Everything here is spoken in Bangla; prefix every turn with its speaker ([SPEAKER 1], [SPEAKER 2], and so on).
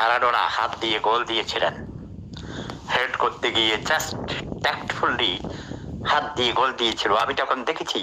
[SPEAKER 1] ম্যারাডোনা হাত দিয়ে গোল দিয়েছিলেন। হেড করতে গিয়ে জাস্ট ট্যাক্টফুলি হাত দিয়ে গোল দিয়েছিল। আমি তখন দেখেছি।